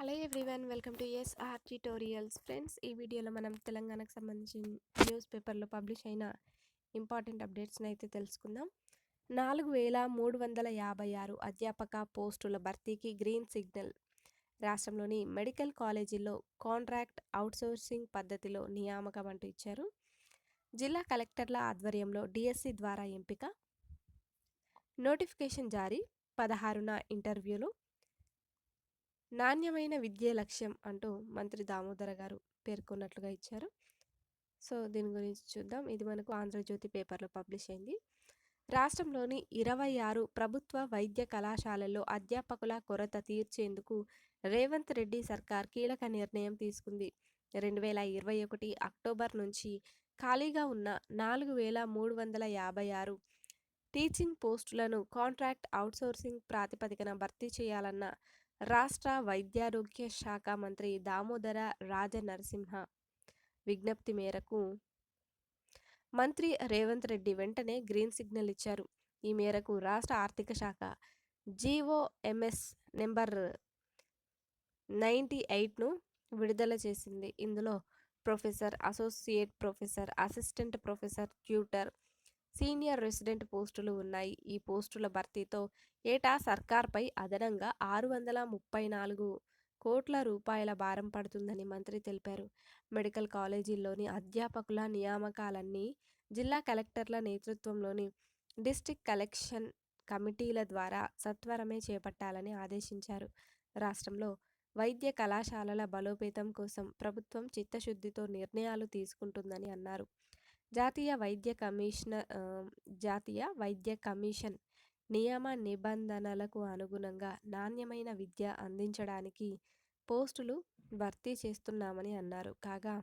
Hello everyone welcome to S R tutorials friends ఈ వీడియోలో మనం తెలంగాణకు సంబంధించిన న్యూస్ పేపర్లో పబ్లిష్ అయిన ఇంపార్టెంట్ అప్డేట్స్ని అయితే తెలుసుకుందాం. నాలుగు వేల మూడు వందల యాభై ఆరు అధ్యాపక పోస్టుల భర్తీకి గ్రీన్ సిగ్నల్ రాష్ట్రంలోని మెడికల్ కాలేజీల్లో కాంట్రాక్ట్ అవుట్సోర్సింగ్ పద్ధతిలో నియామకం అంటూ ఇచ్చారు. జిల్లా కలెక్టర్ల ఆధ్వర్యంలో డిఎస్సి ద్వారా ఎంపిక. నోటిఫికేషన్ జారీ. పదహారున ఇంటర్వ్యూలు నాణ్యమైన విద్యే లక్ష్యం అంటూ మంత్రి దామోదర గారు పేర్కొన్నట్లుగా ఇచ్చారు. సో దీని గురించి చూద్దాం. ఇది మనకు ఆంధ్రజ్యోతి పేపర్లో పబ్లిష్ అయింది. రాష్ట్రంలోని ఇరవై ఆరు ప్రభుత్వ వైద్య కళాశాలల్లో అధ్యాపకుల కొరత తీర్చేందుకు రేవంత్ రెడ్డి సర్కార్ కీలక నిర్ణయం తీసుకుంది. రెండు వేల ఇరవై ఒకటి అక్టోబర్ నుంచి ఖాళీగా ఉన్న నాలుగు వేల మూడు వందల యాభై ఆరు టీచింగ్ పోస్టులను కాంట్రాక్ట్ అవుట్సోర్సింగ్ ప్రాతిపదికన భర్తీ చేయాలన్న రాష్ట్ర వైద్యారోగ్య శాఖ మంత్రి దామోదర రాజనరసింహ విజ్ఞప్తి మేరకు మంత్రి రేవంత్ రెడ్డి వెంటనే గ్రీన్ సిగ్నల్ ఇచ్చారు. ఈ మేరకు రాష్ట్ర ఆర్థిక శాఖ జీఓఎంఎస్ నెంబర్ నైంటీ ఎయిట్ను విడుదల చేసింది. ఇందులో professor associate professor assistant professor tutor senior resident పోస్టులు ఉన్నాయి. ఈ పోస్టుల భర్తీతో ఏటా సర్కార్పై అదనంగా ఆరు వందల ముప్పై నాలుగు కోట్ల రూపాయల భారం పడుతుందని మంత్రి తెలిపారు. మెడికల్ కాలేజీల్లోని అధ్యాపకుల నియామకాలన్నీ జిల్లా కలెక్టర్ల నేతృత్వంలోని డిస్టిక్ కలెక్షన్ కమిటీల ద్వారా సత్వరమే చేపట్టాలని ఆదేశించారు. రాష్ట్రంలో వైద్య కళాశాలల బలోపేతం కోసం ప్రభుత్వం చిత్తశుద్ధితో నిర్ణయాలు తీసుకుంటుందని అన్నారు. జాతీయ వైద్య కమిషనర్ జాతీయ వైద్య కమిషన్ నియమ నిబంధనలకు అనుగుణంగా నాణ్యమైన విద్య అందించడానికి పోస్టులు భర్తీ చేస్తున్నామని అన్నారు. కాగా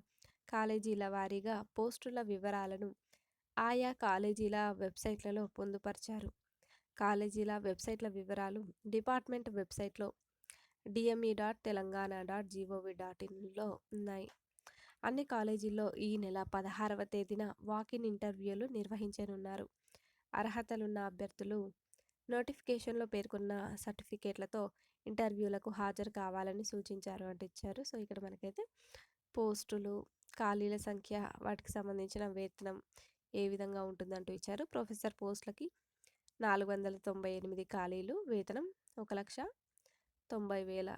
కాలేజీల వారీగా పోస్టుల వివరాలను ఆయా కాలేజీల వెబ్సైట్లలో పొందుపరిచారు. కాలేజీల వెబ్సైట్ల వివరాలు డిపార్ట్మెంట్ వెబ్సైట్లో DME dot Telangana dot GOV dot ఇన్లో ఉన్నాయి. అన్ని కాలేజీల్లో ఈ నెల పదహారవ తేదీన వాకిన్ ఇంటర్వ్యూలు నిర్వహించనున్నారు. అర్హతలున్న అభ్యర్థులు నోటిఫికేషన్లో పేర్కొన్న సర్టిఫికేట్లతో ఇంటర్వ్యూలకు హాజరు కావాలని సూచించారు అంటే ఇచ్చారు. సో ఇక్కడ మనకైతే పోస్టులు ఖాళీల సంఖ్య వాటికి సంబంధించిన వేతనం ఏ విధంగా ఉంటుందంటూ ఇచ్చారు. ప్రొఫెసర్ పోస్టులకి నాలుగు వందల తొంభై ఎనిమిది ఖాళీలు వేతనం ఒక లక్ష తొంభై వేల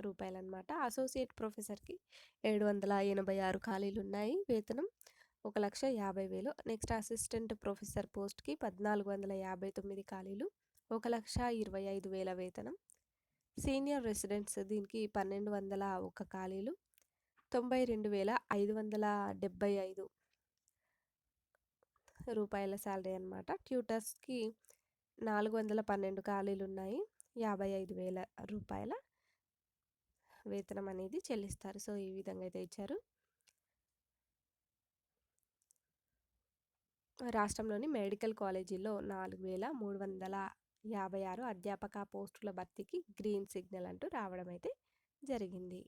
రూపాయలు అనమాట అసోసియేట్ ప్రొఫెసర్కి ఏడు వందల ఎనభై ఆరు ఖాళీలు ఉన్నాయి వేతనం ఒక లక్ష యాభై వేలు. నెక్స్ట్ అసిస్టెంట్ ప్రొఫెసర్ పోస్ట్కి పద్నాలుగు వందల యాభై తొమ్మిది ఖాళీలు ఒక లక్ష ఇరవై ఐదు వేల వేతనం. సీనియర్ రెసిడెంట్స్ దీనికి పన్నెండు వందల ఒక ఖాళీలు తొంభై రెండు వేల ఐదు వందల డెబ్బై ఐదు రూపాయల శాలరీ అనమాట. ట్యూటర్స్కి నాలుగు వందల పన్నెండు ఖాళీలు ఉన్నాయి యాభై ఐదు వేల రూపాయల. వేతనం అనేది చెల్లిస్తారు. సో ఈ విధంగా అయితే ఇచ్చారు. రాష్ట్రంలోని మెడికల్ కాలేజీల్లో నాలుగు వేల మూడు వందల యాభై ఆరు అధ్యాపక పోస్టుల భర్తీకి గ్రీన్ సిగ్నల్ అంటూ రావడం అయితే జరిగింది.